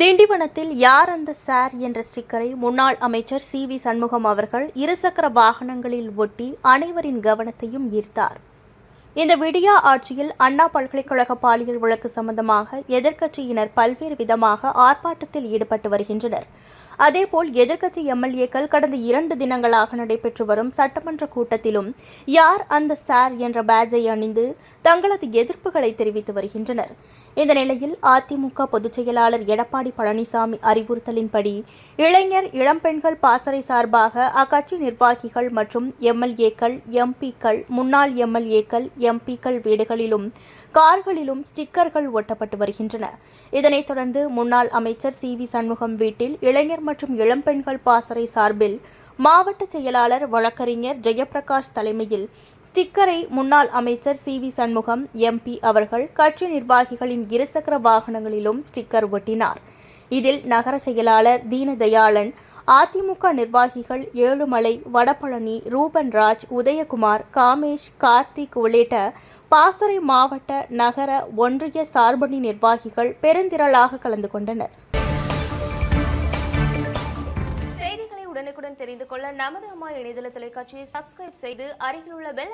திண்டிவனத்தில் யார் அந்த சார் என்ற ஸ்டிக்கரை முன்னாள் அமைச்சர் சி வி சண்முகம் அவர்கள் இருசக்கர வாகனங்களில் ஒட்டி அனைவரின் கவனத்தையும் ஈர்த்தார். இந்த விடியா ஆட்சியில் அண்ணா பல்கலைக்கழக பாலியல் வழக்கு சம்பந்தமாக எதிர்க்கட்சியினர் பல்வேறு விதமாக ஆர்ப்பாட்டத்தில் ஈடுபட்டு வருகின்றனர். அதேபோல் எதிர்க்கட்சி எம்எல்ஏக்கள் கடந்த இரண்டு தினங்களாக நடைபெற்று வரும் சட்டமன்ற கூட்டத்திலும் யார் அந்த சார் என்ற பேஜை அணிந்து தங்களது எதிர்ப்புகளை தெரிவித்து வருகின்றனர். இந்த நிலையில் அதிமுக பொதுச் செயலாளர் எடப்பாடி பழனிசாமி அறிவுறுத்தலின்படி இளைஞர் இளம்பெண்கள் பாசறை சார்பாக அக்கட்சி நிர்வாகிகள் மற்றும் எம்எல்ஏக்கள் எம்பிக்கள் முன்னாள் எம்எல்ஏக்கள் எம்பிக்கள் வீடுகளிலும் கார்களிலும் ஸ்டிக்கர்கள் ஒட்டப்பட்டு வருகின்றன. இதனைத் தொடர்ந்து முன்னாள் அமைச்சர் சி வி சண்முகம் வீட்டில் இளைஞர் மற்றும் இளம்பெண்கள் பாசறை சார்பில் மாவட்ட செயலாளர் வழக்கறிஞர் ஜெயபிரகாஷ் தலைமையில் ஸ்டிக்கரை முன்னாள் அமைச்சர் சி வி சண்முகம் எம்பி அவர்கள் கட்சி நிர்வாகிகளின் இருசக்கர வாகனங்களிலும் ஸ்டிக்கர் ஒட்டினார். இதில் நகர செயலாளர் தீனதயாளன் அதிமுக நிர்வாகிகள் ஏழுமலை வடபழனி ரூபன்ராஜ் உதயகுமார் காமேஷ் கார்த்திக் உள்ளிட்ட பாசறை மாவட்ட நகர ஒன்றிய சார்பணி நிர்வாகிகள் பெருந்திரளாக கலந்து கொண்டனர். செய்திகளை உடனுக்குடன் தெரிந்து கொள்ள நமது அம்மா இணையதள தொலைக்காட்சியை சப்ஸ்கிரைப் செய்து அருகிலுள்ள பெல்